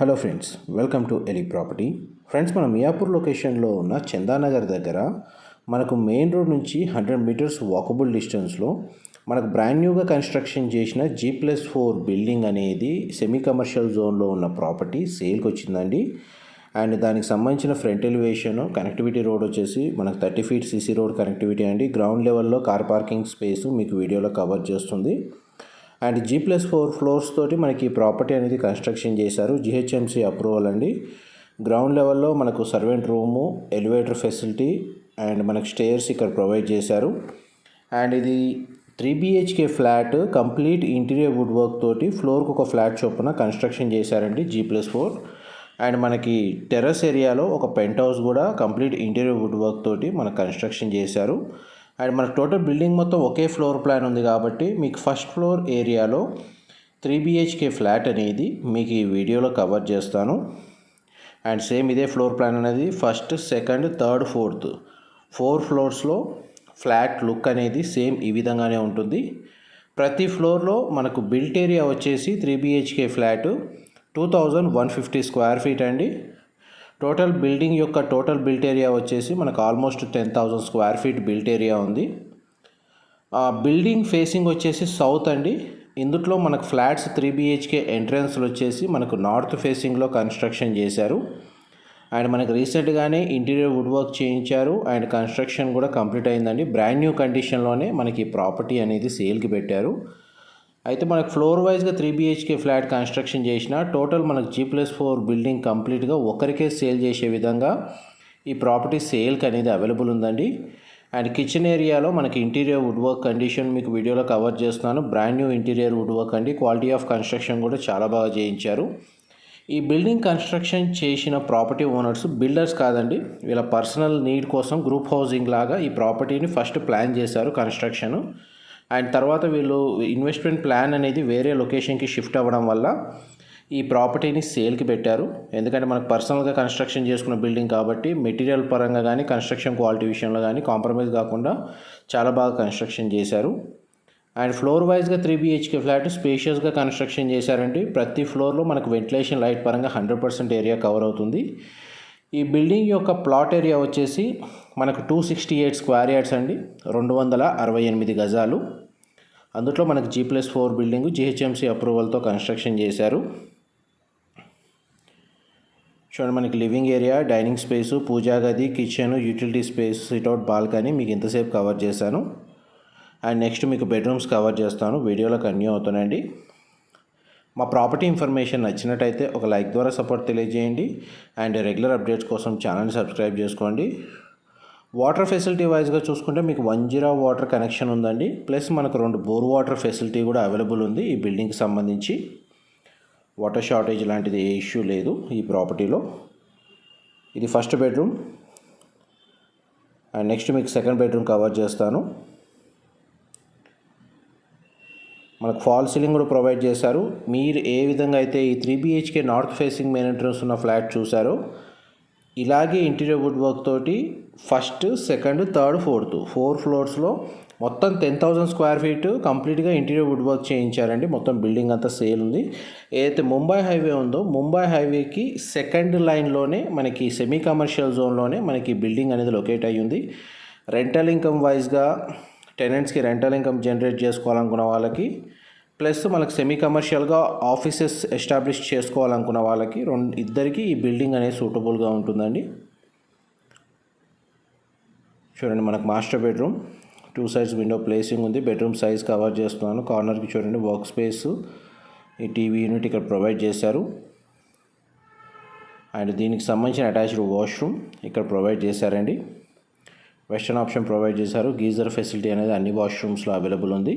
Hello friends welcome to Eli property friends మన మియాపూర్ లొకేషన్లో ఉన్న చందానగర్ దగ్గర మనకు మెయిన్ రోడ్ నుంచి హండ్రెడ్ మీటర్స్ వాకబుల్ డిస్టెన్స్లో మనకు బ్రాండ్ న్యూగా కన్స్ట్రక్షన్ చేసిన జీ ప్లస్ ఫోర్ బిల్డింగ్ అనేది సెమీ కమర్షియల్ జోన్లో ఉన్న ప్రాపర్టీ సేల్కి వచ్చిందండి. అండ్ దానికి సంబంధించిన ఫ్రంట్ ఎలివేషన్ కనెక్టివిటీ రోడ్ వచ్చేసి మనకు thirty feet CC road connectivity అండి. గ్రౌండ్ లెవెల్లో కార్ పార్కింగ్ స్పేస్ మీకు వీడియోలో కవర్ చేస్తుంది. And G plus four floors తోటి మనకి ఈ ప్రాపర్టీ అనేది కన్స్ట్రక్షన్ చేశారు. జిహెచ్ఎంసీ అప్రూవల్ అండి. గ్రౌండ్ లెవెల్లో మనకు servant room elevator facility and మనకు స్టేర్స్ ఇక్కడ ప్రొవైడ్ చేశారు. అండ్ ఇది three BHK flat complete interior wood work తోటి ఫ్లోర్కి ఒక ఫ్లాట్ చొప్పున కన్స్ట్రక్షన్ చేశారండి జీ ప్లస్ ఫోర్ అండ్ మనకి టెర్రస్ ఏరియాలో ఒక పెంట్ హౌస్ కూడా కంప్లీట్ ఇంటీరియర్ వుడ్ వర్క్ తోటి మనకు కన్స్ట్రక్షన్ చేశారు. అండ్ మనకు టోటల్ బిల్డింగ్ మొత్తం ఒకే ఫ్లోర్ ప్లాన్ ఉంది కాబట్టి మీకు ఫస్ట్ ఫ్లోర్ ఏరియాలో త్రీ బిహెచ్కే ఫ్లాట్ అనేది మీకు ఈ వీడియోలో కవర్ చేస్తాను. అండ్ సేమ్ ఇదే ఫ్లోర్ ప్లాన్ అనేది first second third fourth. Four ఫ్లోర్స్లో flat look అనేది సేమ్ ఈ విధంగానే ఉంటుంది. ప్రతి ఫ్లోర్లో మనకు బిల్ట్ ఏరియా వచ్చేసి three BHK flat two thousand one fifty square feet అండి. టోటల్ బిల్డింగ్ యొక్క టోటల్ బిల్ట్ ఏరియా వచ్చేసి మనకు almost ten thousand square feet built area ఉంది. బిల్డింగ్ ఫేసింగ్ వచ్చేసి సౌత్ అండి. ఇందుట్లో మనకు ఫ్లాట్స్ త్రీ బిహెచ్కే ఎంట్రన్స్లు వచ్చేసి మనకు నార్త్ ఫేసింగ్లో కన్స్ట్రక్షన్ చేశారు. అండ్ మనకు రీసెంట్గానే ఇంటీరియర్ వుడ్ వర్క్ చేయించారు. అండ్ కన్స్ట్రక్షన్ కూడా కంప్లీట్ అయిందండి. బ్రాండ్ న్యూ కండిషన్లోనే మనకి ప్రాపర్టీ అనేది సేల్కి పెట్టారు. అయితే మనకు ఫ్లోర్ వైజ్గా త్రీ బిహెచ్కే ఫ్లాట్ కన్స్ట్రక్షన్ చేసిన టోటల్ మనకు జీ ప్లస్ ఫోర్ బిల్డింగ్ కంప్లీట్గా ఒకరికే సేల్ చేసే విధంగా ఈ ప్రాపర్టీ సేల్కి అనేది అవైలబుల్ ఉందండి. అండ్ కిచెన్ ఏరియాలో మనకి ఇంటీరియర్ వుడ్ వర్క్ కండిషన్ మీకు వీడియోలో కవర్ చేస్తున్నాను. Brand new interior wood work అండి. క్వాలిటీ ఆఫ్ కన్స్ట్రక్షన్ కూడా చాలా బాగా చేయించారు. ఈ బిల్డింగ్ కన్స్ట్రక్షన్ చేసిన ప్రాపర్టీ ఓనర్స్ బిల్డర్స్ కాదండి వీళ్ళ పర్సనల్ నీడ్ కోసం గ్రూప్ హౌసింగ్ లాగా ఈ ప్రాపర్టీని ఫస్ట్ ప్లాన్ చేశారు కన్స్ట్రక్షన్ అండ్ తర్వాత వీళ్ళు ఇన్వెస్ట్మెంట్ ప్లాన్ అనేది వేరే లొకేషన్కి షిఫ్ట్ అవ్వడం వల్ల ఈ ప్రాపర్టీని సేల్కి పెట్టారు. ఎందుకంటే మనకు పర్సనల్గా కన్స్ట్రక్షన్ చేసుకున్న బిల్డింగ్ కాబట్టి మెటీరియల్ పరంగా కానీ కన్స్ట్రక్షన్ క్వాలిటీ విషయంలో కానీ కాంప్రమైజ్ కాకుండా చాలా బాగా కన్స్ట్రక్షన్ చేశారు. అండ్ ఫ్లోర్ వైజ్గా త్రీ బిహెచ్కే ఫ్లాట్ స్పేషియస్గా కన్స్ట్రక్షన్ చేశారండి. ప్రతి ఫ్లోర్లో మనకు వెంటిలేషన్ లైట్ పరంగా హండ్రెడ్ పర్సెంట్ ఏరియా కవర్ అవుతుంది. ఈ బిల్డింగ్ యొక్క ప్లాట్ ఏరియా వచ్చేసి మనకు two sixty eight square yards అండి. రెండు వందల అరవై ఎనిమిది గజాలు. అందులో మనకు G plus four building GHMC అప్రూవల్తో construction చేశారు. చూడండి మనకి living area dining space puja గది kitchen utility space sit out balcony మీకు ఇంతసేపు కవర్ చేశాను. అండ్ నెక్స్ట్ మీకు బెడ్రూమ్స్ కవర్ చేస్తాను. వీడియోలో కన్యూ అవుతానండి మా ప్రాపర్టీ ఇన్ఫర్మేషన్ నచ్చినట్టయితే ఒక లైక్ ద్వారా సపోర్ట్ తెలియజేయండి అండ్ రెగ్యులర్ అప్డేట్స్ కోసం ఛానల్ని సబ్స్క్రైబ్ చేసుకోండి. వాటర్ ఫెసిలిటీ వైజ్గా చూసుకుంటే మీకు వన్ జీరో వాటర్ కనెక్షన్ ఉందండి. ప్లస్ మనకు రెండు బోర్ వాటర్ ఫెసిలిటీ కూడా అవైలబుల్ ఉంది ఈ బిల్డింగ్కి సంబంధించి. వాటర్ షార్టేజ్ లాంటిది ఏ ఇష్యూ లేదు ఈ ప్రాపర్టీలో. ఇది ఫస్ట్ బెడ్రూమ్. అండ్ నెక్స్ట్ మీకు సెకండ్ బెడ్రూమ్ కవర్ చేస్తాను. మనకు ఫాల్ సీలింగ్ కూడా ప్రొవైడ్ చేశారు. మీరు ఏ విధంగా అయితే ఈ three BHK north facing main entrance ఉన్న ఫ్లాట్ చూసారో ఇలాగే ఇంటీరియర్ వుడ్ వర్క్ తోటి first second third fourth. Four ఫ్లోర్స్లో మొత్తం టెన్ థౌజండ్ స్క్వేర్ ఫీట్ కంప్లీట్గా ఇంటీరియర్ వుడ్ వర్క్ చేయించారండి. మొత్తం బిల్డింగ్ అంతా సేల్ ఉంది. ఏదైతే ముంబై హైవే ఉందో ముంబై హైవేకి సెకండ్ లైన్లోనే మనకి సెమీ కమర్షియల్ జోన్లోనే మనకి బిల్డింగ్ అనేది లొకేట్ అయ్యింది. రెంటల్ ఇన్కమ్ వైజ్గా టెనెంట్స్కి రెంటల్ ఇన్కమ్ జనరేట్ చేసుకోవాలనుకున్న వాళ్ళకి ప్లస్ మనకు సెమీ కమర్షియల్గా ఆఫీసెస్ ఎస్టాబ్లిష్ చేసుకోవాలనుకున్న వాళ్ళకి రెండు ఇద్దరికి ఈ బిల్డింగ్ అనేది సూటబుల్గా ఉంటుందండి. చూడండి మనకు master bedroom two sides window placing ఉంది బెడ్రూమ్ సైజ్ కవర్ చేస్తున్నాను కార్నర్కి చూడండి వర్క్ స్పేస్ ఈ టీవీ యూనిట్ ఇక్కడ ప్రొవైడ్ చేశారు. అండ్ దీనికి సంబంధించిన అటాచ్డ్ వాష్రూమ్ ఇక్కడ ప్రొవైడ్ చేశారండి. వెస్టర్న్ ఆప్షన్ ప్రొవైడ్ చేశారు. గీజర్ ఫెసిలిటీ అనేది అన్ని వాష్రూమ్స్లో అవైలబుల్ ఉంది.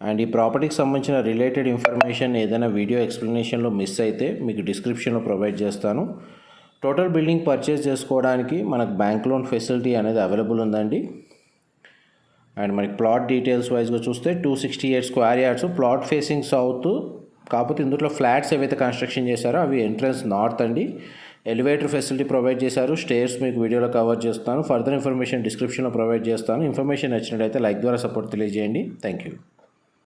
అండ్ ఈ ప్రాపర్టీకి సంబంధించిన రిలేటెడ్ ఇన్ఫర్మేషన్ ఏదైనా వీడియో ఎక్స్ప్లెనేషన్లో మిస్ అయితే మీకు డిస్క్రిప్షన్లో ప్రొవైడ్ చేస్తాను. టోటల్ బిల్డింగ్ పర్చేస్ చేసుకోవడానికి మనకు బ్యాంక్ లోన్ ఫెసిలిటీ అనేది అవైలబుల్ ఉందండి. అండ్ మనకి ప్లాట్ డీటెయిల్స్ వైజ్గా చూస్తే two sixty eight square yards plot facing south కాకపోతే ఇందులో ఫ్లాట్స్ ఏవైతే కన్స్ట్రక్షన్ చేశారో అవి ఎంట్రన్స్ నార్త్ అండి. ఎలివేటర్ ఫెసిలిటీ ప్రొవైడ్ చేశారు. స్టేర్స్ మీకు వీడియోలో కవర్ చేస్తాను. ఫర్దర్ ఇన్ఫర్మేషన్ డిస్క్రిప్షన్లో ప్రొవైడ్ చేస్తాను. ఇన్ఫర్మేషన్ నచ్చినట్లయితే లైక్ ద్వారా సపోర్ట్ తెలియజేయండి. Thank you